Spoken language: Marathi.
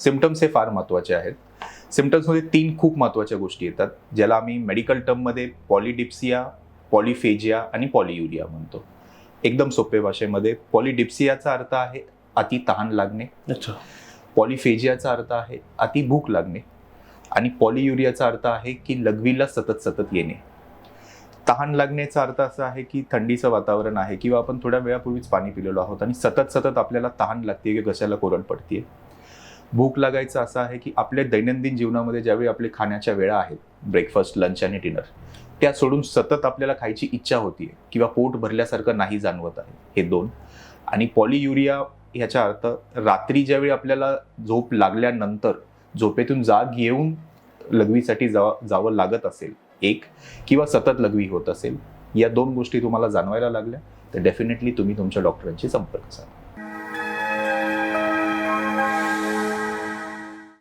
सिमटम्स हे फार महत्त्वाचे आहेत. सिमटम्समध्ये तीन खूप महत्त्वाच्या गोष्टी येतात ज्याला आम्ही मेडिकल टर्ममध्ये पॉलिडिप्सिया पॉलिफेजिया आणि पॉलियुरिया म्हणतो. एकदम सोपे भाषेमध्ये पॉलिडिप्सियाचा अर्थ आहे अति तहान लागणे. अच्छा. पॉलिफेजियाचा अर्थ आहे अति भूक लागणे. आणि पॉलियुरियाचा अर्थ आहे की लघवीला सतत सतत येणे. तहान लागण्याचा अर्थ असा आहे की थंडीचं वातावरण आहे किंवा आपण थोड्या वेळापूर्वीच पाणी पिलेलो आहोत आणि सतत सतत आपल्याला तहान लागते की घशाला कोरड पडते भूक लागायचं असं आहे की आपल्या दैनंदिन जीवनामध्ये ज्यावेळी आपले खाण्याच्या वेळा आहेत ब्रेकफास्ट लंच आणि डिनर त्या सोडून सतत आपल्याला खायची इच्छा होती किंवा पोट भरल्यासारखं नाही जाणवत आहे. हे दोन. आणि पॉलियुरिया ह्याचा अर्थ रात्री ज्यावेळी आपल्याला झोप लागल्यानंतर झोपेतून जाग येऊन लघवीसाठी जा जावं लागत असेल एक किंवा सतत लघवी होत असेल या दोन गोष्टी तुम्हाला जाणवायला लागल्या तर डेफिनेटली तुम्ही तुमच्या डॉक्टरांशी संपर्क साधा.